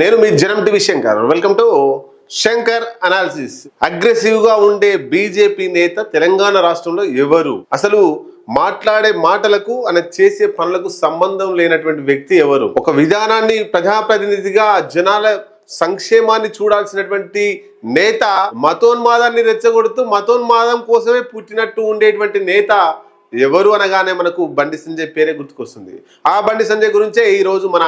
నేను మీ Janam TV Shankar. Welcome to Shankar analysis అగ్రెసివ్గా ఉండే బీజేపీ నేత తెలంగాణ రాష్ట్రంలో ఎవరు? అసలు మాట్లాడే మాటలకు ఆయన చేసే పనులకు సంబంధం లేనటువంటి వ్యక్తి ఎవరు? ఒక విధానాన్ని ప్రజాప్రతినిధిగా జనాల సంక్షేమాన్ని చూడాల్సినటువంటి నేత మతోన్మాదాన్ని రెచ్చగొడుతూ మతోన్మాదం కోసమే పుట్టినట్టు ఉండేటువంటి నేత ఎవరు అనగానే మనకు బండి సంజయ్ పేరే గుర్తుకొస్తుంది. ఆ బండి సంజయ్ గురించే ఈరోజు మన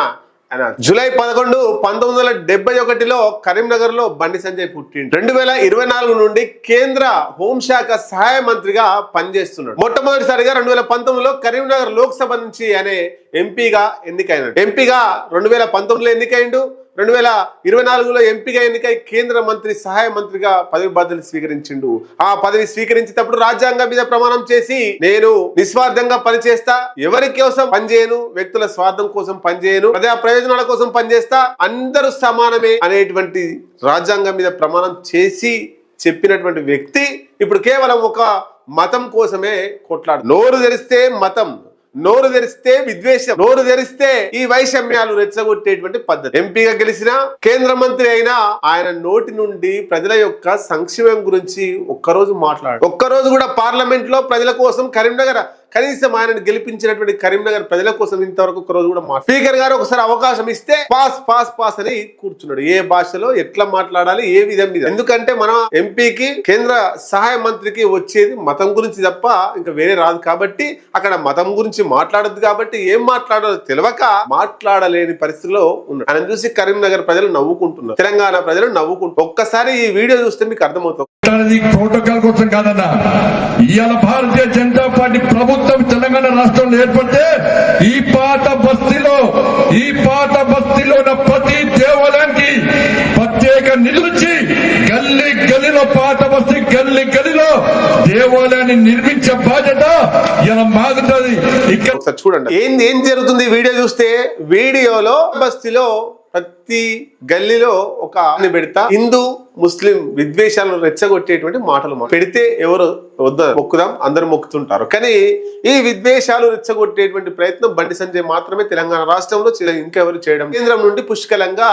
ఆయన జూలై పదకొండు పంతొమ్మిది వందల డెబ్బై ఒకటిలో కరీంనగర్లో బండి సంజయ్ పుట్టిండు. రెండు వేల ఇరవై నాలుగు నుండి కేంద్ర హోంశాఖ సహాయ మంత్రిగా పనిచేస్తున్నాడు. మొట్టమొదటిసారిగా రెండు వేల పంతొమ్మిదిలో కరీంనగర్ లోక్సభ నుంచి ఆయన ఎంపీగా ఎన్నికైనాడు. ఎంపీగా రెండు వేల పంతొమ్మిదిలో ఎన్నికైండు. రెండు వేల ఇరవై నాలుగులో ఎంపీగా ఎన్నికై కేంద్ర మంత్రి సహాయ మంత్రిగా పదవి బాధ్యతలు స్వీకరించిండు. ఆ పదవి స్వీకరించేటప్పుడు రాజ్యాంగం మీద ప్రమాణం చేసి నేను నిస్వార్థంగా పనిచేస్తా ఎవరి కోసం పనిచేయను వ్యక్తుల స్వార్థం కోసం పనిచేయను ప్రజా ప్రయోజనాల కోసం పనిచేస్తా అందరూ సమానమే అనేటువంటి రాజ్యాంగం మీద ప్రమాణం చేసి చెప్పినటువంటి వ్యక్తి ఇప్పుడు కేవలం ఒక మతం కోసమే కొట్లాడు నోరు తెరిస్తే మతం. నోరు తెరిస్తే విద్వేషం. నోరు తెరిస్తే ఈ వైషమ్యాలు రెచ్చగొట్టేటువంటి పద్ధతి. ఎంపీగా గెలిచిన కేంద్ర మంత్రి అయినా ఆయన నోటి నుండి ప్రజల యొక్క సంక్షేమం గురించి ఒక్కరోజు మాట్లాడు. ఒక్కరోజు కూడా పార్లమెంట్లో ప్రజల కోసం కరీంనగర్ కనీసం ఆయనను గెలిపించినటువంటి కరీంనగర్ ప్రజల కోసం ఇంతవరకు ఒక రోజు కూడా మాట్లాడు స్పీకర్ గారు ఒకసారి అవకాశం ఇస్తే పాస్ పాస్ పాస్ అని కూర్చున్నాడు. ఏ భాషలో ఎట్లా మాట్లాడాలి ఏ విధం మీద. ఎందుకంటే మన ఎంపీకి కేంద్ర సహాయ మంత్రికి వచ్చేది మతం గురించి తప్ప ఇంకా వేరే రాదు కాబట్టి అక్కడ మతం గురించి మాట్లాడద్దు కాబట్టి ఏం మాట్లాడాలో తెలియక మాట్లాడలేని పరిస్థితిలో ఉన్నాడు. ఆయన చూసి కరీంనగర్ ప్రజలు నవ్వుకుంటున్నారు. తెలంగాణ ప్రజలు నవ్వుకుంటున్నారు. ఒక్కసారి ఈ వీడియో చూస్తే మీకు అర్థమవుతుంది. మాట్లాడేది ప్రోటోకాల్ కోసం కాదన్న. ఇవాళ భారతీయ జనతా పార్టీ ప్రభుత్వం తెలంగాణ రాష్ట్రంలో ఏర్పడితే ఈ పాత బస్తీలో ఈ పాత బస్తీలో ఉన్న ప్రతి దేవాలయానికి ప్రత్యేక నిలిచి గల్లీ గల్లీలో పాత బస్తీ గల్లీ గల్లీలో దేవాలయాన్ని నిర్మించే బాధ్యత ఇలా మాగుతుంది. ఇక్కడ చూడండి. ఏం ఏం జరుగుతుంది? వీడియో చూస్తే వీడియోలో బస్తీలో ప్రతి గల్లీలో ఒక ఆని పెడతా. హిందూ ముస్లిం విద్వేషాలను రెచ్చగొట్టేటువంటి మాటలు మా- పెడితే ఎవరు వద్ద మొక్కుదాం? అందరు మొక్కుతుంటారు. కానీ ఈ విద్వేషాలు రెచ్చగొట్టేటువంటి ప్రయత్నం బండి సంజయ్ మాత్రమే తెలంగాణ రాష్ట్రంలో ఇంకెవరు చేయడం? కేంద్రం నుండి పుష్కలంగా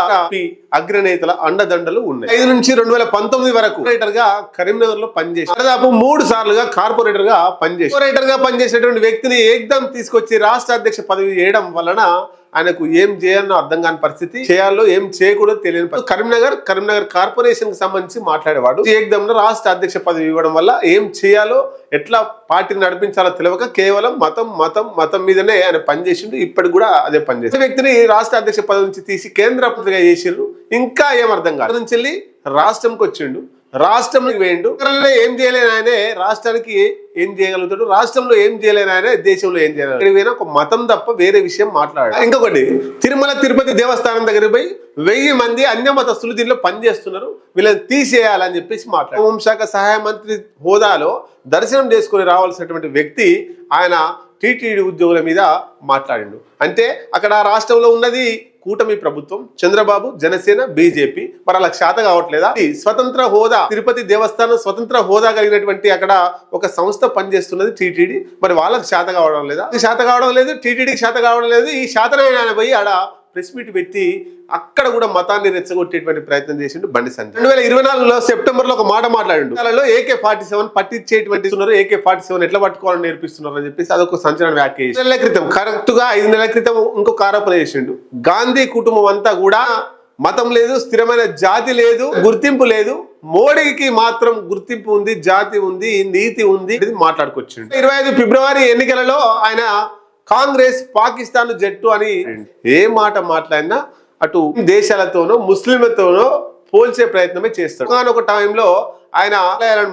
అగ్రనేతల అండదండలు ఉన్నాయి. ఐదు నుంచి రెండు వేల పంతొమ్మిది వరకు కార్పొరేటర్గా కరీంనగర్లో పనిచేసి దాదాపు మూడు సార్లుగా కార్పొరేటర్గా పనిచేసి కార్పొరేటర్గా పనిచేసేటువంటి వ్యక్తిని ఏకదం తీసుకొచ్చి రాష్ట్ర అధ్యక్ష పదవి చేయడం వలన ఆయనకు ఏం చేయాలో అర్థం కాని పరిస్థితి చేయాలో ఏం చేయకూడదు తెలియని కరీంనగర్ కరీంనగర్ కార్పొరేషన్కి సంబంధించి మాట్లాడేవాడు. ఏకదం రాష్ట్ర అధ్యక్ష పదవి ఇవ్వడం వల్ల ఏం చేయాలో ఎట్లా పార్టీని నడిపించాలో తెలియక కేవలం మతం మతం మతం మీదనే ఆయన పనిచేసిండు. ఇప్పటికి కూడా అదే పనిచేసి వ్యక్తిని రాష్ట్ర అధ్యక్ష పదవి నుంచి తీసి కేంద్ర మంత్రిగా చేసిండ్రు ఇంకా ఏం అర్థం కాదు నుంచి వెళ్ళి రాష్ట్రంకి వచ్చిండు. రాష్ట్రంలోకి వేయండు ఏం చేయలేని ఆయనే రాష్ట్రానికి ఏం చేయగలుగుతాడు? రాష్ట్రంలో ఏం చేయలేని దేశంలో ఏం చేయలేదు? ఒక మతం తప్ప వేరే విషయం మాట్లాడాడు. ఇంకొకటి తిరుమల తిరుపతి దేవస్థానం దగ్గర పోయి వెయ్యి మంది అన్య మతస్థులు దీనిలో పనిచేస్తున్నారు. వీళ్ళని తీసేయాలని చెప్పేసి మాట్లాడారు హోంశాఖ సహాయ మంత్రి హోదాలో దర్శనం చేసుకుని రావాల్సినటువంటి వ్యక్తి ఆయన టీటీడీ ఉద్యోగుల మీద మాట్లాడిండు. అంటే అక్కడ రాష్ట్రంలో ఉన్నది కూటమి ప్రభుత్వం చంద్రబాబు జనసేన బీజేపీ. మరి అలా శాత కావట్లేదా? ఈ స్వతంత్ర హోదా తిరుపతి దేవస్థానం స్వతంత్ర హోదా కలిగినటువంటి అక్కడ ఒక సంస్థ పనిచేస్తున్నది టీటీడీ. మరి వాళ్ళకి శాత కావడం లేదా? ఈ శాత కావడం లేదు టీటీడీకి శాత కావడం లేదు. ఈ శాతనమైన ఆయన పోయి ఆడ ప్రెస్ మీట్ పెట్టి అక్కడ కూడా మతాన్ని రెచ్చగొట్టేటువంటి ప్రయత్నం చేసిండు బండి సంజయ్. రెండు వేల ఇరవై నాలుగులో సెప్టెంబర్లో ఒక మాట మాట్లాడిండు. వాళ్ళలో ఏకే ఫార్టీ సెవెన్ పట్టించేటువంటి ఏకే ఫార్టీ సెవెన్ ఎట్లా పట్టుకోవాలని నేర్పిస్తున్నారు అని చెప్పేసి అదొక సంచలన వ్యాఖ్య నెల నెలల క్రితం కరెక్ట్గా ఐదు నెలల క్రితం ఇంకొక ఆరోపణ చేసిండు. గాంధీ కుటుంబం అంతా కూడా మతం లేదు స్థిరమైన జాతి లేదు గుర్తింపు లేదు. మోడీకి మాత్రం గుర్తింపు ఉంది జాతి ఉంది నీతి ఉంది ఇది మాట్లాడుకొచ్చిండు. ఇరవై ఐదు ఫిబ్రవరి ఎన్నికలలో ఆయన కాంగ్రెస్ పాకిస్తాన్ జట్టు అని ఏ మాట మాట్లాడినా అటు దేశాలతోనో ముస్లింలతోనో పోల్చే ప్రయత్నమే చేస్తాడు. ఒక టైంలో ఆయన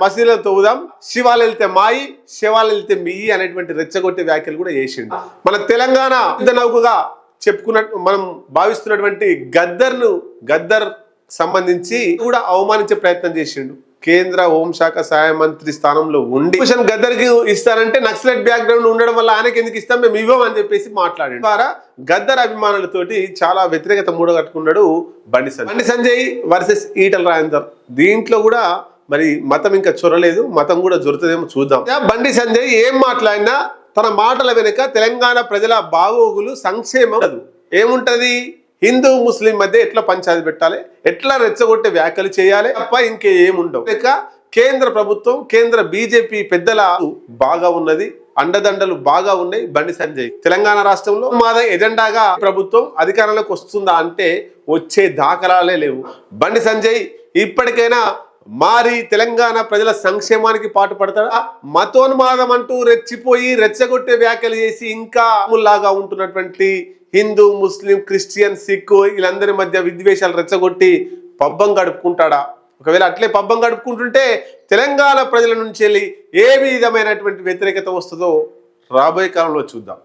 మసీదులను తవ్వుదాం శివాలు వెళ్తే మాయి శివాలు వెళ్తే మియ్యి అనేటువంటి రెచ్చగొట్టే వ్యాఖ్యలు కూడా చేసిండు. మన తెలంగాణ యుద్ధ నౌకగా చెప్పుకున్నట్టు మనం భావిస్తున్నటువంటి గద్దర్ను గద్దర్ సంబంధించి కూడా అవమానించే ప్రయత్నం చేసిండు. కేంద్ర హోంశాఖ సహాయ మంత్రి స్థానంలో ఉండి భూషణ్ గద్దర్కి ఇస్తారంటే నక్సలైట్ బ్యాక్గ్రౌండ్ ఉండడం వల్ల ఆయనకి ఎందుకు ఇస్తాం? మేము ఇవ్వమని చెప్పేసి మాట్లాడాడు. ద్వారా గద్దర్ అభిమానులతోటి చాలా వ్యతిరేకత మూడగట్టుకున్నాడు బండి సంజయ్. బండి సంజయ్ వర్సెస్ ఈటల రాజేందర్. దీంట్లో కూడా మరి మతం ఇంకా చొరలేదు. మతం కూడా జొరుతుందేమో చూద్దాం. బండి సంజయ్ ఏం మాట్లాడినా తన మాటల వెనుక తెలంగాణ ప్రజల బాగోగులు సంక్షేమం కాదు. ఏముంటది? హిందూ ముస్లిం మధ్య ఎట్లా పంచాయతీ పెట్టాలి? ఎట్లా రెచ్చగొట్టే వ్యాఖ్యలు చేయాలి? తప్ప ఇంకేముండవు ఇక కేంద్ర ప్రభుత్వం కేంద్ర బీజేపీ పెద్దల బాగా ఉన్నది అండదండలు బాగా ఉన్నాయి బండి సంజయ్. తెలంగాణ రాష్ట్రంలో మాద ఎజెండాగా ప్రభుత్వం అధికారంలోకి వస్తుందా అంటే వచ్చే దాఖలాలే లేవు. బండి సంజయ్ ఇప్పటికైనా మారి తెలంగాణ ప్రజల సంక్షేమానికి పాటుపడతాడా? మతోన్మాదం అంటూ రెచ్చిపోయి రెచ్చగొట్టే వ్యాఖ్యలు చేసి ఇంకా లాగా ఉంటున్నటువంటి హిందూ ముస్లిం క్రిస్టియన్ సిక్ వీళ్ళందరి మధ్య విద్వేషాలు రెచ్చగొట్టి పబ్బం గడుపుకుంటాడా? ఒకవేళ అట్లే పబ్బం గడుపుకుంటుంటే తెలంగాణ ప్రజల నుంచి వెళ్ళి ఏ విధమైనటువంటి వ్యతిరేకత వస్తుందో రాబోయే కాలంలో చూద్దాం.